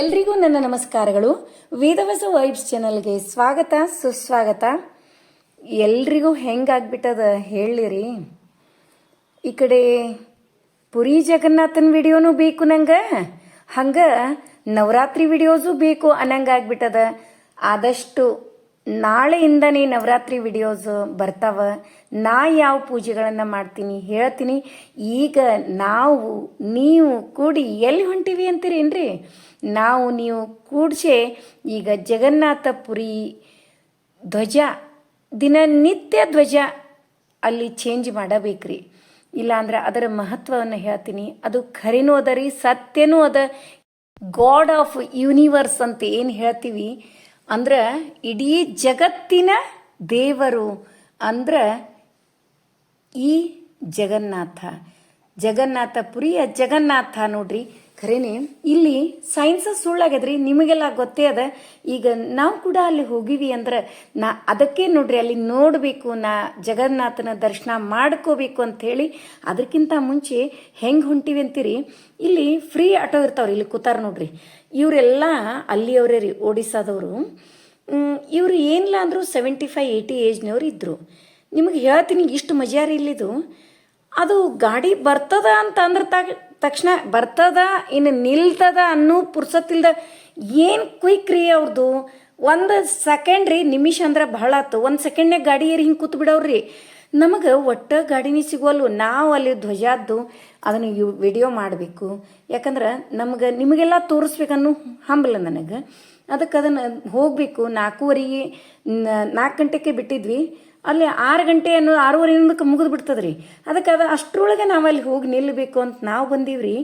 ಎಲ್ರಿಗೂ ನನ್ನ ನಮಸ್ಕಾರಗಳು. ವೇದವಸ ವೈಬ್ಸ್ ಚಾನಲ್ಗೆ ಸ್ವಾಗತ, ಸುಸ್ವಾಗತ. ಎಲ್ರಿಗೂ ಹೆಂಗಾಗ್ಬಿಟ್ಟದ ಹೇಳಿರಿ. ಈ ಕಡೆ ಪುರಿ ಜಗನ್ನಾಥನ್ ವಿಡಿಯೋನು ಬೇಕು ನಂಗೆ. ಹಂಗೆ ನವರಾತ್ರಿ ವಿಡಿಯೋಸು ಬೇಕು ಅನ್ನಂಗಾಗ್ಬಿಟ್ಟದ ಆದಷ್ಟು ನಾಳೆಯಿಂದನೇ ನವರಾತ್ರಿ ವಿಡಿಯೋಸ್ ಬರ್ತಾವ. ನಾ ಯಾವ ಪೂಜೆಗಳನ್ನು ಮಾಡ್ತೀನಿ ಹೇಳ್ತೀನಿ. ಈಗ ನಾವು, ನೀವು ಕೂಡಿ ಎಲ್ಲಿ ಹೊಂಟಿವಿ ಅಂತೀರೇನ್ರಿ? ನಾವು, ನೀವು ಕೂಡ್ಸೆ ಈಗ ಜಗನ್ನಾಥಪುರಿ ಧ್ವಜ, ದಿನನಿತ್ಯ ಧ್ವಜ ಅಲ್ಲಿ ಚೇಂಜ್ ಮಾಡಬೇಕ್ರಿ. ಇಲ್ಲಾಂದ್ರೆ ಅದರ ಮಹತ್ವವನ್ನು ಹೇಳ್ತೀನಿ. ಅದು ಖರೀನೂ ಅದ ರೀ, ಸತ್ಯನೂ ಅದ. ಗಾಡ್ ಆಫ್ ಯೂನಿವರ್ಸ್ ಅಂತ ಏನು ಹೇಳ್ತೀವಿ? ಅಂದ್ರೆ ಇಡೀ ಜಗತ್ತಿನ ದೇವರು ಅಂದ್ರೆ ಈ ಜಗನ್ನಾಥ. ಜಗನ್ನಾಥ ಪುರಿಯ ಜಗನ್ನಾಥ ನೋಡ್ರಿ. ಖರೇನೆ, ಇಲ್ಲಿ ಸೈನ್ಸ್ ಸುಳ್ಳಾಗ್ಯದ್ರಿ, ನಿಮಗೆಲ್ಲ ಗೊತ್ತೇ ಅದ. ಈಗ ನಾವು ಕೂಡ ಅಲ್ಲಿ ಹೋಗಿವಿ ಅಂದ್ರೆ ನಾ ಅದಕ್ಕೆ ನೋಡ್ರಿ, ಅಲ್ಲಿ ನೋಡಬೇಕು, ನಾ ಜಗನ್ನಾಥನ ದರ್ಶನ ಮಾಡ್ಕೋಬೇಕು ಅಂತ ಹೇಳಿ ಅದಕ್ಕಿಂತ ಮುಂಚೆ ಹೆಂಗೆ ಹೊಂಟಿವಿ ಅಂತೀರಿ, ಇಲ್ಲಿ ಫ್ರೀ ಆಟೋ ಇರ್ತಾವ್ರಿ, ಇಲ್ಲಿ ಕೂತಾರ ನೋಡ್ರಿ. ಇವರೆಲ್ಲ ಅಲ್ಲಿಯವರೇ ರೀ, ಒಡಿಸ್ಸಾದವರು. ಇವರು ಏನಿಲ್ಲ ಅಂದರೂ ಸೆವೆಂಟಿ ಫೈವ್ ಏಯ್ಟಿ ಏಜ್ನವ್ರು ಇದ್ದರು ನಿಮಗೆ ಹೇಳ್ತೀನಿ, ಇಷ್ಟು ಮಜಾರಿ ಇಲ್ಲಿದು. ಅದು ಗಾಡಿ ಬರ್ತದ ಅಂತ ಅಂದ್ರೆ ತಕ್ಷಣ ಬರ್ತದ, ಇನ್ನು ನಿಲ್ತದ ಅನ್ನೋ ಪುರ್ಸತ್ತಿಲ್ದ ಏನು ಕ್ವಿಕ್ ರೀ ಅವ್ರದ್ದು ಒಂದು ಸೆಕೆಂಡ್ ರೀ, ನಿಮಿಷ ಅಂದ್ರೆ ಬಹಳ ಆತು. ಒಂದು ಸೆಕೆಂಡ್ನಾಗ ಗಾಡಿ ಏರಿ ಹಿಂಗೆ ಕೂತ್ ಬಿಡವ್ರಿ. ನಮಗೆ ಒಟ್ಟು ಗಾಡಿನೇ ಸಿಗೋಲ್ವು ನಾವು ಅಲ್ಲಿ ಧ್ವಜದ್ದು ಅದನ್ನು ಯು ವಿಡಿಯೋ ಮಾಡಬೇಕು. ಯಾಕಂದ್ರೆ ನಮ್ಗೆ ನಿಮಗೆಲ್ಲ ತೋರಿಸ್ಬೇಕನ್ನೋ ಹಂಬಲ ನನಗೆ. ಅದಕ್ಕೆ ಅದನ್ನು ಹೋಗಬೇಕು. ನಾಲ್ಕೂವರೆಗೆ ನಾಲ್ಕು ಗಂಟೆಗೆ ಬಿಟ್ಟಿದ್ವಿ. ಅಲ್ಲಿ ಆರು ಗಂಟೆ ಅನ್ನೋ ಆರೂವರೆಯಿಂದಕ್ಕೆ ಮುಗಿದು ಬಿಡ್ತದ್ರಿ. ಅದಕ್ಕೆ ಅದು ಅಷ್ಟರೊಳಗೆ ನಾವು ಅಲ್ಲಿ ಹೋಗಿ ನಿಲ್ಲಬೇಕು ಅಂತ ನಾವು ಬಂದೀವ್ರಿ.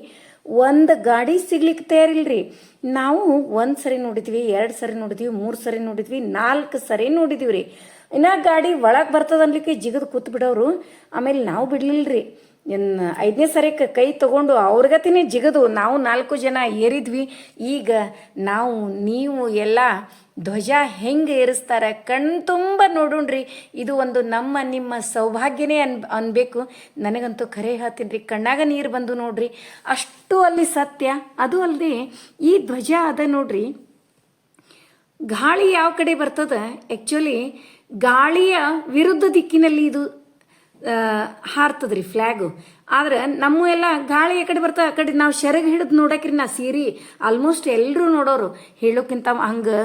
ಒಂದು ಗಾಡಿ ಸಿಗ್ಲಿಕ್ಕೆ ತಯಾರಿಲ್ರಿ ನಾವು ಒಂದು ಸರಿ ನೋಡಿದ್ವಿ, ಎರಡು ಸರಿ ನೋಡಿದ್ವಿ, ಮೂರು ಸರಿ ನೋಡಿದ್ವಿ, ನಾಲ್ಕು ಸರಿ ನೋಡಿದ್ವಿ ರೀ ಇನ್ನ ಗಾಡಿ ಒಳಗೆ ಬರ್ತದ ಅನ್ಲಿಕ್ಕೆ ಜಿಗದು ಕೂತ್ ಬಿಡೋರು. ಆಮೇಲೆ ನಾವು ಬಿಡ್ಲಿಲ್ರಿ. ಇನ್ನು ಐದನೇ ಸರಿ ಕೈ ತಗೊಂಡು ಅವ್ರಿಗತಿನೇ ಜಿಗದು. ನಾವು ನಾಲ್ಕು ಜನ ಏರಿದ್ವಿ. ಈಗ ನಾವು, ನೀವು ಎಲ್ಲ ಧ್ವಜ ಹೆಂಗೆ ಏರಿಸ್ತಾರೆ, ಕಣ್ ತುಂಬ ನೋಡೋಣ್ರಿ. ಇದು ಒಂದು ನಮ್ಮ, ನಿಮ್ಮ ಸೌಭಾಗ್ಯನೇ ಅನ್, ಅನ್ಬೇಕು. ನನಗಂತೂ ಖರೆ ಹೇಳ್ತೀನಿ ಕಣ್ಣಾಗ ನೀರು ಬಂದು ನೋಡ್ರಿ. ಅಷ್ಟು ಅಲ್ಲಿ ಸತ್ಯ, ಅದು ಅಲ್ಲದೆ ಈ ಧ್ವಜ ಅದ ನೋಡ್ರಿ. ಗಾಳಿ ಯಾವ ಕಡೆ ಬರ್ತದ? ಆ್ಯಕ್ಚುಲಿ ಗಾಳಿಯ ವಿರುದ್ಧ ದಿಕ್ಕಿನಲ್ಲಿ ಇದು ಹಾರ್ತದ್ರಿ ಫ್ಲ್ಯಾಗು ಆದ್ರೆ ನಮ್ಮ ಎಲ್ಲ ಗಾಳಿ ಆ ಕಡೆ ಬರ್ತಾ, ಆ ಕಡೆ ನಾವು ಸೆರಗ್ ಹಿಡಿದು ನೋಡಕ್ರಿ ನಾ ಸೀರೆ. ಆಲ್ಮೋಸ್ಟ್ ಎಲ್ಲರೂ ನೋಡೋರು. ಹೇಳೋಕ್ಕಿಂತ ಹಂಗೆ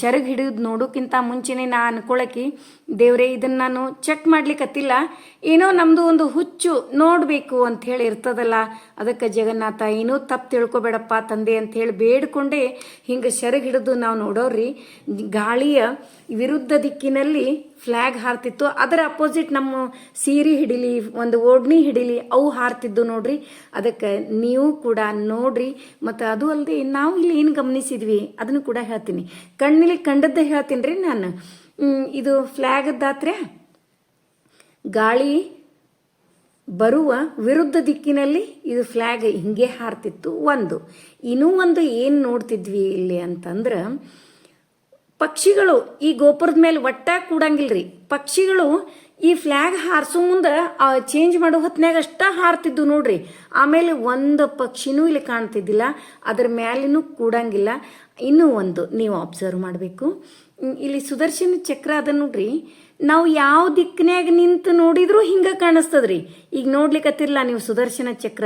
ಸೆರಗ್ ಹಿಡಿದು ನೋಡೋಕ್ಕಿಂತ ಮುಂಚೆನೆ ನಾ ಅನ್ಕೊಳಕಿ ದೇವ್ರೆ, ಇದನ್ನ ನಾನು ಚೆಕ್ ಮಾಡ್ಲಿಕ್ಕತ್ತಿಲ್ಲ ಏನೋ ನಮ್ಮದು ಒಂದು ಹುಚ್ಚು ನೋಡಬೇಕು ಅಂತ ಹೇಳಿ ಇರ್ತದಲ್ಲ. ಅದಕ್ಕೆ ಜಗನ್ನಾಥ, ಏನೂ ತಪ್ಪು ತಿಳ್ಕೊಬೇಡಪ್ಪ ತಂದೆ ಅಂತ ಹೇಳಿ ಬೇಡ್ಕೊಂಡೆ ಹಿಂಗೆ ಸೆರಗ್ ಹಿಡಿದು ನಾವು ನೋಡೋರಿ ಗಾಳಿಯ ವಿರುದ್ಧ ದಿಕ್ಕಿನಲ್ಲಿ ಫ್ಲ್ಯಾಗ್ ಹಾರ್ತಿತ್ತು. ಅದರ ಅಪೋಸಿಟ್ ನಮ್ಮ ಸೀರೆ ಹಿಡಿಲಿ, ಒಂದು ಓಡ್ನಿ ಹಿಡಿಲಿ ಅವು ಹಾರ್ತಿದ್ದು ನೋಡ್ರಿ. ಅದಕ್ಕೆ ನೀವು ಕೂಡ ನೋಡ್ರಿ. ಮತ್ತು ಅದು ಅಲ್ಲದೆ ನಾವು ಇಲ್ಲಿ ಏನು ಗಮನಿಸಿದ್ವಿ? ಅದನ್ನು ಕೂಡ ಹೇಳ್ತೀನಿ. ಕಣ್ಣಿಲಿ ಕಂಡದ್ದ ಹೇಳ್ತೀನಿ ರೀ ನಾನು ಇದು ಫ್ಲ್ಯಾಗದ್ದಾತ್ರೆ ಗಾಳಿ ಬರುವ ವಿರುದ್ಧ ದಿಕ್ಕಿನಲ್ಲಿ ಇದು ಫ್ಲ್ಯಾಗ್ ಹಿಂಗೆ ಹಾರ್ತಿತ್ತು. ಒಂದು. ಇನ್ನೂ ಒಂದು ಏನು ನೋಡ್ತಿದ್ವಿ ಇಲ್ಲಿ ಅಂತಂದ್ರೆ, ಪಕ್ಷಿಗಳು ಈ ಗೋಪುರದ ಮೇಲೆ ಒಟ್ಟ ಕೂಡಂಗಿಲ್ರಿ. ಪಕ್ಷಿಗಳು ಈ ಫ್ಲ್ಯಾಗ್ ಹಾರಿಸೋ ಮುಂದೆ ಚೇಂಜ್ ಮಾಡೋ ಹೊತ್ನ್ಯಾಗ ಅಷ್ಟೇ ಹಾರ್ತಿದ್ದು ನೋಡ್ರಿ. ಆಮೇಲೆ ಒಂದು ಪಕ್ಷಿನೂ ಇಲ್ಲಿ ಕಾಣ್ತಿದ್ದಿಲ್ಲ. ಅದರ ಮ್ಯಾಲಿನೂ ಕೂಡಂಗಿಲ್ಲ. ಇನ್ನೂ ಒಂದು ನೀವು ಅಬ್ಸರ್ವ್ ಮಾಡಬೇಕು. ಇಲ್ಲಿ ಸುದರ್ಶನ ಚಕ್ರ ಅದ ನೋಡ್ರಿ. ನಾವು ಯಾವ ದಿಕ್ಕಿನ್ಯಾಗ ನಿಂತು ನೋಡಿದ್ರೂ ಹಿಂಗೆ ಕಾಣಿಸ್ತದ್ರಿ. ಈಗ ನೋಡ್ಲಿಕ್ಕತ್ತಿರಲ್ಲ ನೀವು ಸುದರ್ಶನ ಚಕ್ರ?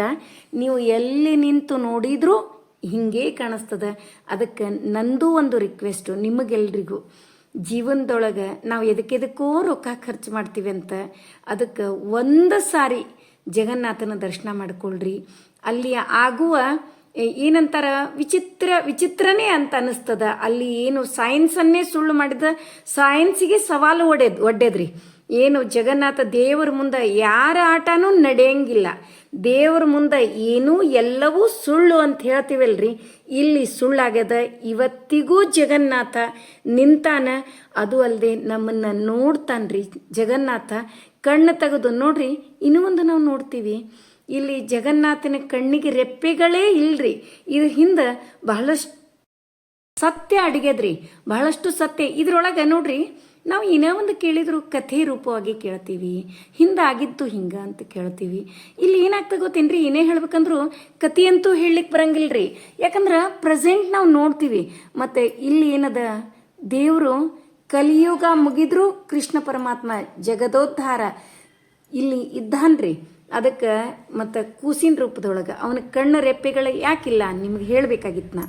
ನೀವು ಎಲ್ಲಿ ನಿಂತು ನೋಡಿದ್ರೂ ಹಿಂಗೇ ಕಾಣಿಸ್ತದ. ಅದಕ್ಕೆ ನಂದು ಒಂದು ರಿಕ್ವೆಸ್ಟು ನಿಮಗೆಲ್ರಿಗೂ. ಜೀವನದೊಳಗೆ ನಾವು ಎದಕ್ಕೆದಕ್ಕೋ ರೊಕ್ಕ ಖರ್ಚು ಮಾಡ್ತೀವಿ ಅಂತ ಅದಕ್ಕೆ ಒಂದು ಸಾರಿ ಜಗನ್ನಾಥನ ದರ್ಶನ ಮಾಡ್ಕೊಳ್ರಿ. ಅಲ್ಲಿ ಆಗುವ ಏನಂತಾರ, ವಿಚಿತ್ರ, ವಿಚಿತ್ರನೇ ಅಂತ ಅನಿಸ್ತದ ಅಲ್ಲಿ ಏನು ಸೈನ್ಸನ್ನೇ ಸುಳ್ಳು ಮಾಡಿದ ಸೈನ್ಸಿಗೆ ಸವಾಲು ಒಡೆದ್, ಒಡ್ಡೆದ್ರಿ. ಏನು ಜಗನ್ನಾಥ ದೇವರ ಮುಂದೆ ಯಾರ ಆಟನೂ ನಡೆಯಂಗಿಲ್ಲ. ದೇವರ ಮುಂದೆ ಏನೂ ಎಲ್ಲವೂ ಸುಳ್ಳು ಅಂತ ಹೇಳ್ತೀವಲ್ರಿ? ಇಲ್ಲಿ ಸುಳ್ಳಾಗ್ಯದ, ಇವತ್ತಿಗೂ ಜಗನ್ನಾಥ ನಿಂತಾನ. ಅದು ಅಲ್ಲದೆ ನಮ್ಮನ್ನ ನೋಡ್ತಾನ್ರಿ ಜಗನ್ನಾಥ. ಕಣ್ಣು ತೆಗೆದು ನೋಡ್ರಿ, ಇನ್ನೂ ಒಂದು ನಾವು ನೋಡ್ತೀವಿ. ಇಲ್ಲಿ ಜಗನ್ನಾಥನ ಕಣ್ಣಿಗೆ ರೆಪ್ಪೆಗಳೇ ಇಲ್ರಿ. ಇದು ಹಿಂದೆ ಬಹಳಷ್ಟು ಸತ್ಯ ಅಡಿಗೆದ್ರಿ ಬಹಳಷ್ಟು ಸತ್ಯ. ಇದ್ರೊಳಗೆ ನೋಡ್ರಿ ನಾವು ಏನೇ ಒಂದು ಕೇಳಿದ್ರು ಕಥೆ ರೂಪವಾಗಿ ಕೇಳ್ತೀವಿ ಹಿಂದಾಗಿತ್ತು ಹಿಂಗ ಅಂತ ಕೇಳ್ತೀವಿ. ಇಲ್ಲಿ ಏನಾಗ್ತದೆ ಗೊತ್ತೇನ್ರಿ? ಏನೇ ಹೇಳ್ಬೇಕಂದ್ರು ಕಥೆಯಂತೂ ಹೇಳಲಿಕ್ಕೆ ರೀ ಯಾಕಂದ್ರೆ ಪ್ರೆಸೆಂಟ್ ನಾವು ನೋಡ್ತೀವಿ. ಮತ್ತೆ ಇಲ್ಲಿ ಏನದ? ದೇವರು ಕಲಿಯುಗ ಮುಗಿದ್ರು ಕೃಷ್ಣ ಪರಮಾತ್ಮ ಜಗದೋದ್ಧಾರ ಇಲ್ಲಿ ಇದ್ದಾನ್ರಿ. ಅದಕ್ಕೆ ಮತ್ತು ಕೂಸಿನ ರೂಪದೊಳಗೆ ಅವನ ಕಣ್ಣ ರೆಪ್ಪೆಗಳು ಯಾಕಿಲ್ಲ? ನಿಮ್ಗೆ ಹೇಳಬೇಕಾಗಿತ್ತು ನಾ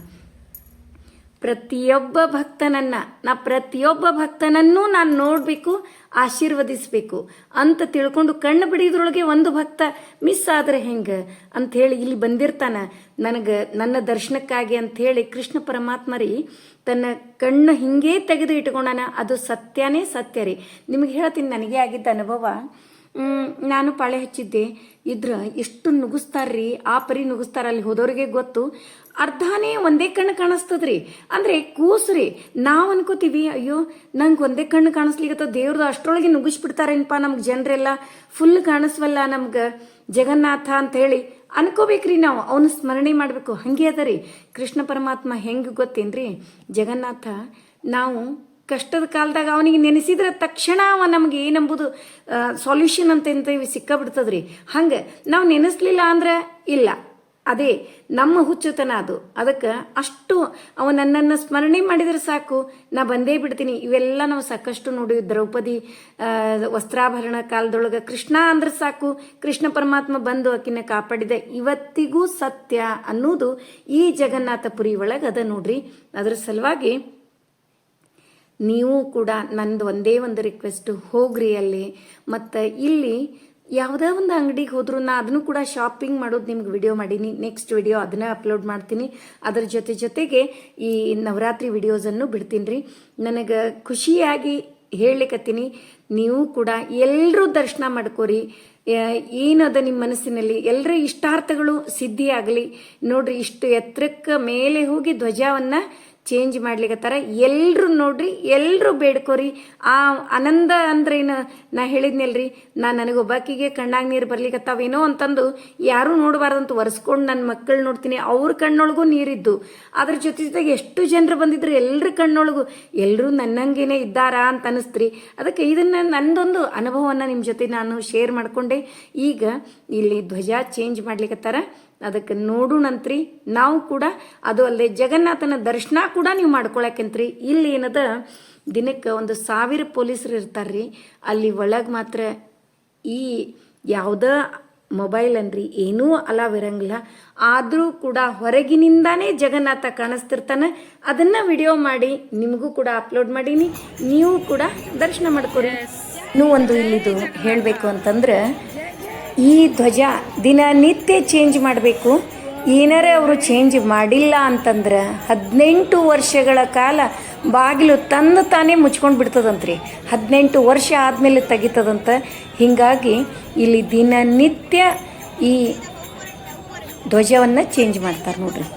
ಪ್ರತಿಯೊಬ್ಬ ಭಕ್ತನನ್ನ, ನಾ ಪ್ರತಿಯೊಬ್ಬ ಭಕ್ತನನ್ನೂ ನಾನು ನೋಡಬೇಕು, ಆಶೀರ್ವದಿಸಬೇಕು ಅಂತ ತಿಳ್ಕೊಂಡು ಕಣ್ಣು ಬಿಡಿದ್ರೊಳಗೆ ಒಂದು ಭಕ್ತ ಮಿಸ್ ಆದ್ರೆ ಹೆಂಗೆ? ಅಂಥೇಳಿ ಇಲ್ಲಿ ಬಂದಿರ್ತಾನ. ನನಗೆ, ನನ್ನ ದರ್ಶನಕ್ಕಾಗಿ ಅಂಥೇಳಿ ಕೃಷ್ಣ ಪರಮಾತ್ಮ ರೀ ತನ್ನ ಕಣ್ಣು ಹಿಂಗೇ ತೆಗೆದು ಇಟ್ಕೊಂಡಾನ. ಅದು ಸತ್ಯನೇ ಸತ್ಯ ರೀ. ನಿಮಗೆ ಹೇಳ್ತೀನಿ, ನನಗೆ ಆಗಿದ್ದ ಅನುಭವ. ನಾನು ಪಾಳೆ ಹಚ್ಚಿದ್ದೆ. ಇದ್ರ, ಎಷ್ಟು ನುಗ್ಗಿಸ್ತಾರ್ರಿ ಆ ಪರಿ ನುಗ್ಗಿಸ್ತಾರ ಅಲ್ಲಿ ಹೋದವ್ರಿಗೆ ಗೊತ್ತು. ಅರ್ಧಾನೇ ಒಂದೇ ಕಣ್ಣು ಕಾಣಿಸ್ತದ್ರಿ. ಅಂದ್ರೆ ಕೂಸ್ರಿ, ನಾವು ಅನ್ಕೋತೀವಿ, ಅಯ್ಯೋ, ನಂಗೆ ಒಂದೇ ಕಣ್ಣು ಕಾಣಿಸ್ಲಿಕ್ಕೆ ದೇವ್ರದ್ದು ಅಷ್ಟರೊಳಗೆ ನುಗ್ಗಿಸ್ಬಿಡ್ತಾರೇನಪ್ಪ ನಮ್ಗೆ ಜನರೆಲ್ಲ? ಫುಲ್ ಕಾಣಿಸ್ವಲ್ಲ ನಮ್ಗೆ. ಜಗನ್ನಾಥ ಅಂತ ಹೇಳಿ ಅನ್ಕೋಬೇಕ್ರಿ ನಾವು, ಅವನ ಸ್ಮರಣೆ ಮಾಡಬೇಕು. ಹಂಗೆ ಅದ ರೀ. ಕೃಷ್ಣ ಪರಮಾತ್ಮ ಹೆಂಗೆ ಗೊತ್ತೇನ್ರಿ? ಜಗನ್ನಾಥ, ನಾವು ಕಷ್ಟದ ಕಾಲದಾಗ ಅವನಿಗೆ ನೆನೆಸಿದ್ರೆ ತಕ್ಷಣ ಅವ ನಮ್ಗೆ ಏನಂಬುದು ಸೊಲ್ಯೂಷನ್ ಅಂತ ಎಂತೀವಿ ಸಿಕ್ಕಬಿಡ್ತದ್ರಿ. ಹಂಗೆ, ನಾವು ನೆನೆಸ್ಲಿಲ್ಲ ಅಂದ್ರೆ ಇಲ್ಲ. ಅದೇ ನಮ್ಮ ಹುಚ್ಚುತನ ಅದು. ಅದಕ್ಕೆ ಅಷ್ಟು ಅವ ನನ್ನನ್ನು ಸ್ಮರಣೆ ಮಾಡಿದ್ರೆ ಸಾಕು. ನಾ ಬಂದೇ ಬಿಡ್ತೀನಿ. ಇವೆಲ್ಲ ನಾವು ಸಾಕಷ್ಟು ನೋಡಿ ದ್ರೌಪದಿ ವಸ್ತ್ರಾಭರಣ ಕಾಲದೊಳಗೆ ಕೃಷ್ಣ ಅಂದ್ರೆ ಸಾಕು. ಕೃಷ್ಣ ಪರಮಾತ್ಮ ಬಂದು ಆಕಿನ ಕಾಪಾಡಿದೆ ಇವತ್ತಿಗೂ ಸತ್ಯ ಅನ್ನೋದು ಈ ಜಗನ್ನಾಥಪುರಿ ಒಳಗೆ ಅದ ನೋಡ್ರಿ. ಅದ್ರ ಸಲುವಾಗಿ ನೀವು ಕೂಡ ನಂದು ಒಂದೇ ಒಂದು ರಿಕ್ವೆಸ್ಟ್ ಹೋಗ್ರಿ ಅಲ್ಲಿ. ಮತ್ತು ಇಲ್ಲಿ ಯಾವುದೇ ಒಂದು ಅಂಗಡಿಗೆ ಹೋದ್ರು ನಾ ಅದನ್ನು ಕೂಡ ಶಾಪಿಂಗ್ ಮಾಡೋದು ನಿಮ್ಗೆ ವಿಡಿಯೋ ಮಾಡೀನಿ. ನೆಕ್ಸ್ಟ್ ವಿಡಿಯೋ ಅದನ್ನ ಅಪ್ಲೋಡ್ ಮಾಡ್ತೀನಿ. ಅದರ ಜೊತೆ ಜೊತೆಗೆ ಈ ನವರಾತ್ರಿ ವಿಡಿಯೋಸನ್ನು ಬಿಡ್ತೀನಿ ರೀ ನನಗೆ ಖುಷಿಯಾಗಿ ಹೇಳಲಿಕ್ಕತ್ತೀನಿ ನೀವು ಕೂಡ ಎಲ್ಲರೂ ದರ್ಶನ ಮಾಡ್ಕೋರಿ. ಏನದ ನಿಮ್ಮ ಮನಸ್ಸಿನಲ್ಲಿ? ಎಲ್ಲರ ಇಷ್ಟಾರ್ಥಗಳು ಸಿದ್ಧಿಯಾಗಲಿ. ನೋಡ್ರಿ, ಇಷ್ಟು ಎತ್ತರಕ್ಕೆ ಮೇಲೆ ಹೋಗಿ ಧ್ವಜವನ್ನ ಚೇಂಜ್ ಮಾಡ್ಲಿಕತ್ತಾರ. ಎಲ್ಲರೂ ನೋಡ್ರಿ ಎಲ್ಲರೂ ಬೇಡ್ಕೋರಿ. ಆ ಆನಂದ ಅಂದ್ರೇನು ನಾ ಹೇಳಿದ್ನಲ್ರಿ, ನಾ ನನಗೊಬ್ಬಾಕಿಗೆ ಕಣ್ಣಾಗ ನೀರು ಬರ್ಲಿಕ್ಕತ್ತಾವೇನೋ ಅಂತಂದು ಯಾರೂ ನೋಡಬಾರ್ದಂತ ಒರೆಸ್ಕೊಂಡು ನನ್ನ ಮಕ್ಕಳು ನೋಡ್ತೀನಿ. ಅವ್ರ ಕಣ್ಣೊಳಗೂ ನೀರಿದ್ದು. ಅದ್ರ ಜೊತೆ ಜೊತೆಗೆ ಎಷ್ಟು ಜನರು ಬಂದಿದ್ರು ಎಲ್ಲರ ಕಣ್ಣೊಳಗೂ. ಎಲ್ಲರೂ ನನ್ನಂಗೇನೆ ಇದ್ದಾರಾ ಅಂತ ಅನಿಸ್ತ್ರಿ. ಅದಕ್ಕೆ ಇದನ್ನ ನಂದೊಂದು ಅನುಭವವನ್ನು ನಿಮ್ಮ ಜೊತೆ ನಾನು ಶೇರ್ ಮಾಡ್ಕೊಂಡೆ. ಈಗ ಇಲ್ಲಿ ಧ್ವಜ ಚೇಂಜ್ ಮಾಡ್ಲಿಕತ್ತಾರ. ಅದಕ್ಕೆ ನೋಡೋಣಂತ್ರಿ ನಾವು ಕೂಡ ಅದು ಅಲ್ಲದೆ ಜಗನ್ನಾಥನ ದರ್ಶನ ಕೂಡ ನೀವು ಮಾಡ್ಕೊಳಕಂತ್ರಿ. ಇಲ್ಲಿ ಏನದ ದಿನಕ್ಕೆ ಒಂದು ಸಾವಿರ ಪೊಲೀಸರು ಇರ್ತಾರ್ರಿ. ಅಲ್ಲಿ ಒಳಗೆ ಮಾತ್ರ ಈ ಯಾವುದ ಮೊಬೈಲ್ ಅನ್ರಿ ಏನೂ ಅಲಾವ್ ಇರಂಗಿಲ್ಲ. ಆದರೂ ಕೂಡ ಹೊರಗಿನಿಂದಾನೇ ಜಗನ್ನಾಥ ಕಾಣಿಸ್ತಿರ್ತಾನೆ. ಅದನ್ನು ವಿಡಿಯೋ ಮಾಡಿ ನಿಮಗೂ ಕೂಡ ಅಪ್ಲೋಡ್ ಮಾಡೀನಿ. ನೀವು ಕೂಡ ದರ್ಶನ ಮಾಡ್ಕೊಡಿ ಇನ್ನೂ ಒಂದು ಇಲ್ಲಿದು ಹೇಳಬೇಕು ಅಂತಂದ್ರೆ ಈ ಧ್ವಜ ದಿನನಿತ್ಯ ಚೇಂಜ್ ಮಾಡಬೇಕು. ಏನಾರೇ ಅವರು ಚೇಂಜ್ ಮಾಡಿಲ್ಲ ಅಂತಂದ್ರೆ ಹದಿನೆಂಟು ವರ್ಷಗಳ ಕಾಲ ಬಾಗಿಲು ತಂದು ತಾನೇ ಮುಚ್ಕೊಂಡು ಬಿಡ್ತದಂತ್ರಿ. ಹದಿನೆಂಟು ವರ್ಷ ಆದಮೇಲೆ ತೆಗಿತದಂತ. ಹೀಗಾಗಿ ಇಲ್ಲಿ ದಿನನಿತ್ಯ ಈ ಧ್ವಜವನ್ನು ಚೇಂಜ್ ಮಾಡ್ತಾರೆ ನೋಡ್ರಿ.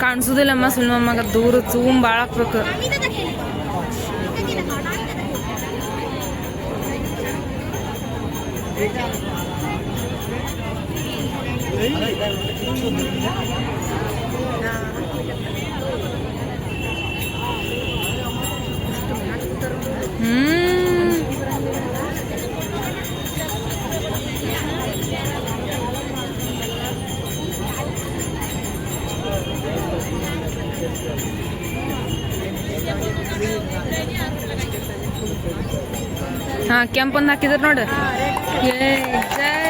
ಕಾಣಿಸುದಿಲ್ಲಮ್ಮ ಸುಳ್ಮಮ್ಮಗ ದೂರ ಜೂಮ್ ಭಾಳ ಹಾಕ್ಬೇಕು ಹ್ಮ್ ಕೆಂಪೊಂದು ಹಾಕಿದ್ರ ನೋಡು. ಏ.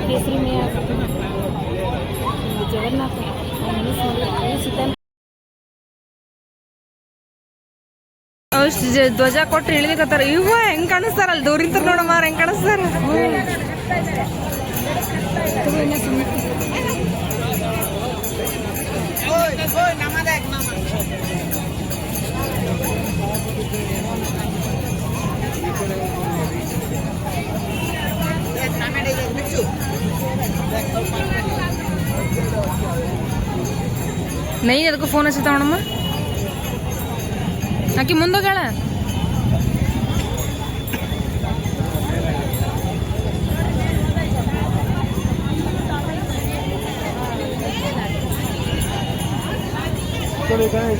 ಕೇಸರಿ ಮೇ ಆಗ್ತದೆ ಜಗನ್ನಾಥ ಸಿದ್ಧಾಂತ ಅಷ್ಟ್ ಜ- ಧ್ವಜ ಕೊಟ್ರೆ ಇಳಿಲಿಕತ್ತಾರ ಇವ ಹೆಂಗ್ ಕಾಣಿಸ್ತಾರ ಅಲ್ಲಿ ದೂರಿಂತ ನೋಡಮ್ಮ ಹೆಂಗ್ ಕಾಣಿಸ್ತಾರ ನೈ ಅದಕ್ಕೂ ಫೋನ್ ಹಚ್ಚಿ ತಗೊಳಮ್ಮ ಆಕಿ ಮುಂದೋಗ್ಯಾಳ काय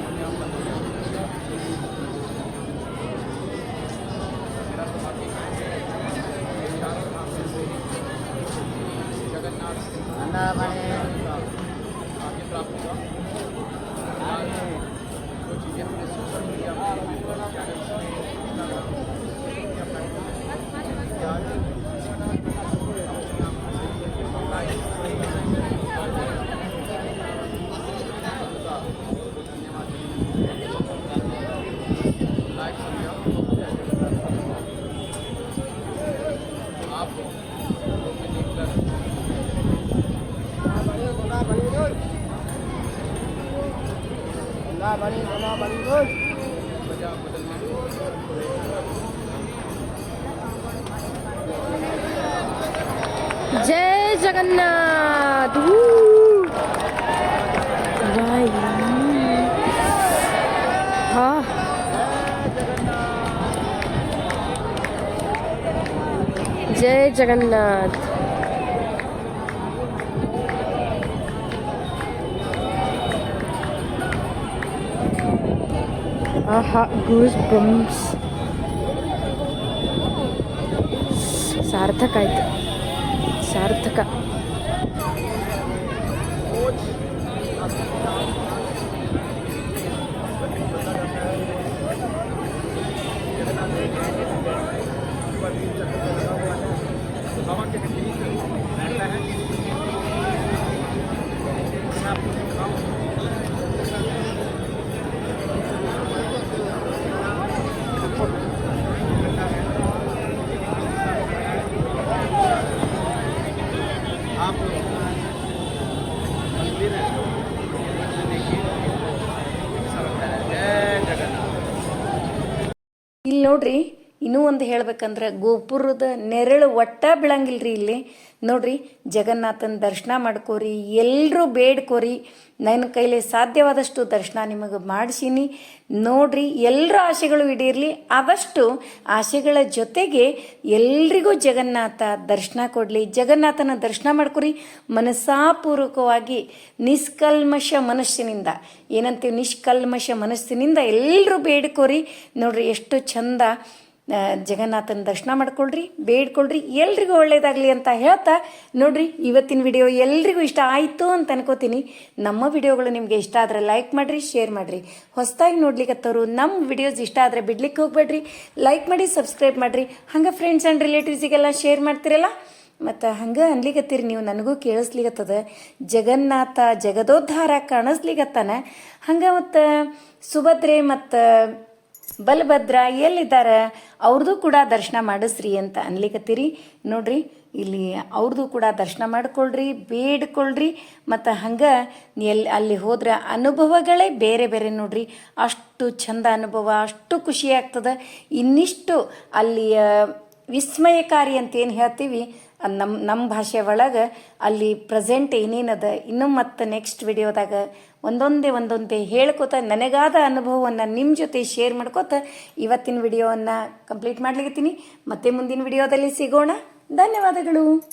yapmayı anladım. जगन्नाथ जय जगन्नाथ आहा गूज बम्स सार्थक आयत सार्थक ನೋಡ್ರಿ ಇನ್ನೂ ಒಂದು ಹೇಳ್ಬೇಕಂದ್ರೆ ಗೋಪುರದ ನೆರಳು ಒಟ್ಟ ಬೀಳಂಗಿಲ್ರಿ ಇಲ್ಲಿ. ನೋಡ್ರಿ, ಜಗನ್ನಾಥನ ದರ್ಶನ ಮಾಡ್ಕೋರಿ ಎಲ್ಲರೂ ಬೇಡ್ಕೋರಿ. ನನ್ನ ಕೈಲಿ ಸಾಧ್ಯವಾದಷ್ಟು ದರ್ಶನ ನಿಮಗೆ ಮಾಡಿಸೀನಿ. ನೋಡ್ರಿ ಎಲ್ಲರ ಆಸೆಗಳು ಈಡೇರಲಿ. ಆದಷ್ಟು ಆಸೆಗಳ ಜೊತೆಗೆ ಎಲ್ರಿಗೂ ಜಗನ್ನಾಥ ದರ್ಶನ ಕೊಡಲಿ. ಜಗನ್ನಾಥನ ದರ್ಶನ ಮಾಡ್ಕೊರಿ ಮನಸ್ಸಾಪೂರ್ವಕವಾಗಿ, ನಿಷ್ಕಲ್ಮಶ ಮನಸ್ಸಿನಿಂದ. ಏನಂತೀವಿ? ನಿಷ್ಕಲ್ಮಶ ಮನಸ್ಸಿನಿಂದ ಎಲ್ಲರೂ ಬೇಡ್ಕೋರಿ. ನೋಡ್ರಿ, ಎಷ್ಟು ಚಂದ ಜಗನ್ನಾಥನ ದರ್ಶನ ಮಾಡ್ಕೊಳ್ರಿ, ಬೇಡ್ಕೊಳ್ರಿ, ಎಲ್ರಿಗೂ ಒಳ್ಳೇದಾಗಲಿ ಅಂತ ಹೇಳ್ತಾ ನೋಡ್ರಿ, ಇವತ್ತಿನ ವಿಡಿಯೋ ಎಲ್ರಿಗೂ ಇಷ್ಟ ಆಯಿತು ಅಂತ ಅನ್ಕೋತೀನಿ. ನಮ್ಮ ವಿಡಿಯೋಗಳು ನಿಮಗೆ ಇಷ್ಟ ಆದರೆ ಲೈಕ್ ಮಾಡಿರಿ ಶೇರ್ ಮಾಡಿರಿ. ಹೊಸದಾಗಿ ನೋಡ್ಲಿಕ್ಕತ್ತವರು ನಮ್ಮ ವಿಡಿಯೋಸ್ ಇಷ್ಟ ಆದರೆ ಬಿಡ್ಲಿಕ್ಕೆ ಹೋಗ್ಬೇಡ್ರಿ. ಲೈಕ್ ಮಾಡಿ ಸಬ್ಸ್ಕ್ರೈಬ್ ಮಾಡಿರಿ. ಹಂಗೆ ಫ್ರೆಂಡ್ಸ್ ಆ್ಯಂಡ್ ರಿಲೇಟಿವ್ಸಿಗೆಲ್ಲ ಶೇರ್ ಮಾಡ್ತಿರಲ್ಲ? ಮತ್ತು ಹಂಗೆ ಅನ್ಲಿಕತ್ತೀರಿ ನೀವು, ನನಗೂ ಕೇಳಿಸ್ಲಿಕತ್ತದ. ಜಗನ್ನಾಥ ಜಗದೋದ್ಧಾರ ಕಾಣಿಸ್ಲಿಗತ್ತಾನ ಹಂಗೆ ಮತ್ತು ಸುಭದ್ರೆ ಮತ್ತು ಬಲಭದ್ರ ಎಲ್ಲಿದ್ದಾರೆ? ಅವ್ರದ್ದು ಕೂಡ ದರ್ಶನ ಮಾಡಿಸ್ರಿ ಅಂತ ಅನ್ಲಿಕತ್ತೀರಿ. ನೋಡ್ರಿ, ಇಲ್ಲಿ ಅವ್ರದ್ದು ಕೂಡ ದರ್ಶನ ಮಾಡ್ಕೊಳ್ರಿ, ಬೇಡ್ಕೊಳ್ರಿ. ಮತ್ತು ಹಂಗೆ ಎಲ್ಲಿ ಅಲ್ಲಿ ಹೋದ್ರೆ ಅನುಭವಗಳೇ ಬೇರೆ ಬೇರೆ ನೋಡ್ರಿ. ಅಷ್ಟು ಚಂದ ಅನುಭವ, ಅಷ್ಟು ಖುಷಿ ಆಗ್ತದೆ. ಇನ್ನಿಷ್ಟು ಅಲ್ಲಿಯ ವಿಸ್ಮಯಕಾರಿ ಅಂತ ಏನು ಹೇಳ್ತೀವಿ? ನಮ್ಮ ನಮ್ಮ ಭಾಷೆ ಒಳಗೆ ಅಲ್ಲಿ ಪ್ರೆಸೆಂಟ್ ಏನೇನದ, ಇನ್ನು ಮತ್ತು ನೆಕ್ಸ್ಟ್ ವಿಡಿಯೋದಾಗ ಒಂದೊಂದೇ ಒಂದೊಂದೇ ಹೇಳ್ಕೊತ ನನಗಾದ ಅನುಭವವನ್ನು ನಿಮ್ಮ ಜೊತೆ ಶೇರ್ ಮಾಡ್ಕೋತ ಇವತ್ತಿನ ವಿಡಿಯೋವನ್ನು ಕಂಪ್ಲೀಟ್ ಮಾಡ್ಲಿಕತ್ತೀನಿ. ಮತ್ತೆ ಮುಂದಿನ ವಿಡಿಯೋದಲ್ಲಿ ಸಿಗೋಣ. ಧನ್ಯವಾದಗಳು.